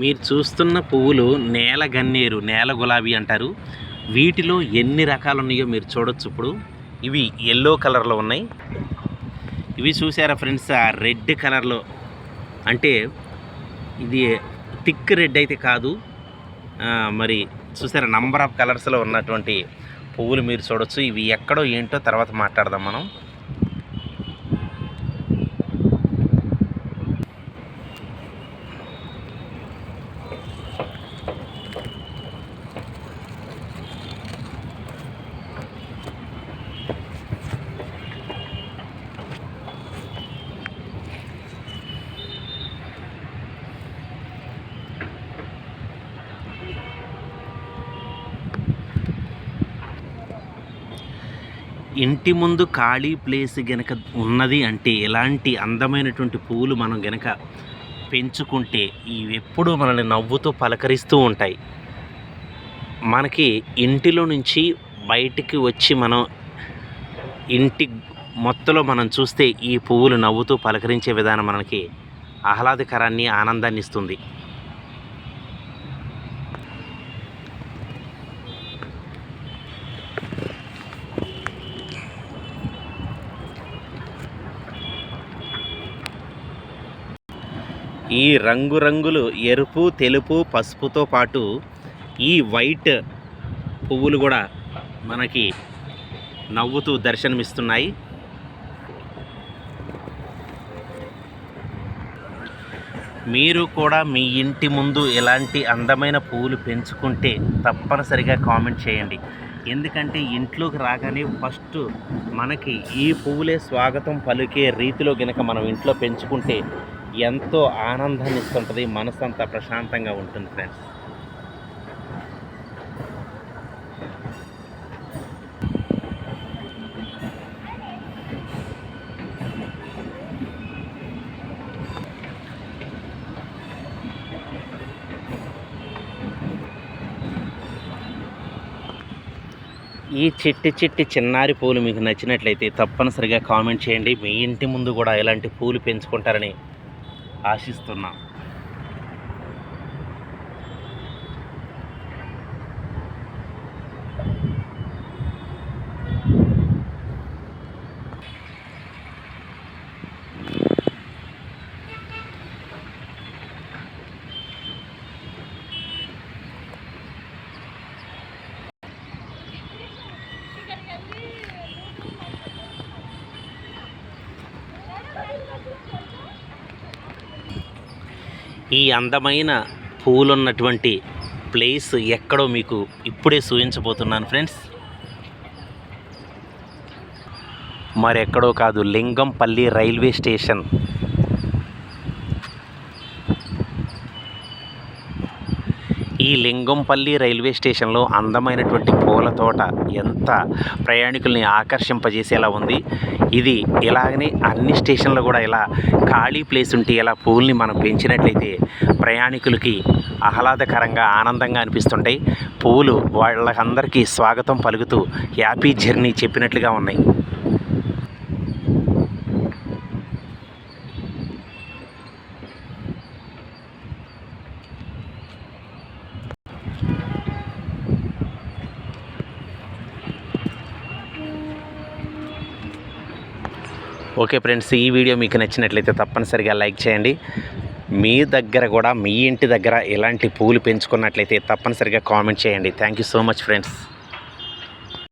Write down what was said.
మీరు చూస్తున్న పువ్వులు నేల గన్నేరు నేల గులాబీ అంటారు. వీటిలో ఎన్ని రకాలు ఉన్నాయో మీరు చూడొచ్చు ఇప్పుడు. ఇవి ఎల్లో కలర్లో ఉన్నాయి. ఇవి చూసారా ఫ్రెండ్స్? ఆ రెడ్ కలర్లో అంటే ఇది థిక్ రెడ్ అయితే కాదు. మరి చూసారా నంబర్ ఆఫ్ కలర్స్లో ఉన్నటువంటి పువ్వులు మీరు చూడొచ్చు. ఇవి ఎక్కడో ఏంటో తర్వాత మాట్లాడదాం మనం. ఇంటి ముందు ఖాళీ ప్లేస్ గనక ఉన్నది అంటే ఎలాంటి అందమైనటువంటి పువ్వులు మనం గనక పెంచుకుంటే ఇవి ఎప్పుడూ మనల్ని నవ్వుతూ పలకరిస్తూ ఉంటాయి. మనకి ఇంటిలో నుంచి బయటికి వచ్చి మనం ఇంటి మొత్తలో మనం చూస్తే ఈ పువ్వులు నవ్వుతూ పలకరించే విధానం మనకి ఆహ్లాదకరాన్ని ఆనందాన్ని ఇస్తుంది. ఈ రంగురంగులు ఎరుపు తెలుపు పసుపుతో పాటు ఈ వైట్ పువ్వులు కూడా మనకి నవ్వుతూ దర్శనమిస్తున్నాయి. మీరు కూడా మీ ఇంటి ముందు ఎలాంటి అందమైన పువ్వులు పెంచుకుంటే తప్పనిసరిగా కామెంట్ చేయండి. ఎందుకంటే ఇంట్లోకి రాగానే ఫస్ట్ మనకి ఈ పువ్వులే స్వాగతం పలికే రీతిలో గనక మనం ఇంట్లో పెంచుకుంటే ఎంతో ఆనందాన్ని ఇస్తుంటుంది మనసు అంతా ప్రశాంతంగా ఉంటుంది ఫ్రెండ్స్. ఈ చిట్టి చిట్టి చిన్నారి పూలు మీకు నచ్చినట్లయితే తప్పనిసరిగా కామెంట్ చేయండి. మీ ఇంటి ముందు కూడా ఇలాంటి పూలు పెంచుకుంటారని ఆశిస్తున్నాం. ఈ అందమైన పూలున్నటువంటి ప్లేస్ ఎక్కడో మీకు ఇప్పుడే సూచించబోతున్నాను ఫ్రెండ్స్. మరెక్కడో కాదు లింగంపల్లి రైల్వే స్టేషన్. ఈ లింగంపల్లి రైల్వే స్టేషన్లో అందమైనటువంటి పూల తోట ఎంత ప్రయాణికుల్ని ఆకర్షింపజేసేలా ఉంది. ఇది ఇలాగనే అన్ని స్టేషన్లో కూడా ఇలా ఖాళీ ప్లేస్ ఉంటే ఇలా పూల్ని మనం పెంచినట్లయితే ప్రయాణికులకి ఆహ్లాదకరంగా ఆనందంగా అనిపిస్తుంటాయి. పూలు వాళ్ళకందరికీ స్వాగతం పలుకుతూ హ్యాపీ జర్నీ చెప్పినట్లుగా ఉన్నాయి. ఓకే ఫ్రెండ్స్ ఈ వీడియో మీకు నచ్చినట్లయితే తప్పనిసరిగా లైక్ చేయండి. మీ దగ్గర కూడా మీ ఇంటి దగ్గర ఎలాంటి పూలు పెంచుకున్నట్లయితే తప్పనిసరిగా కామెంట్ చేయండి. Thank you so much friends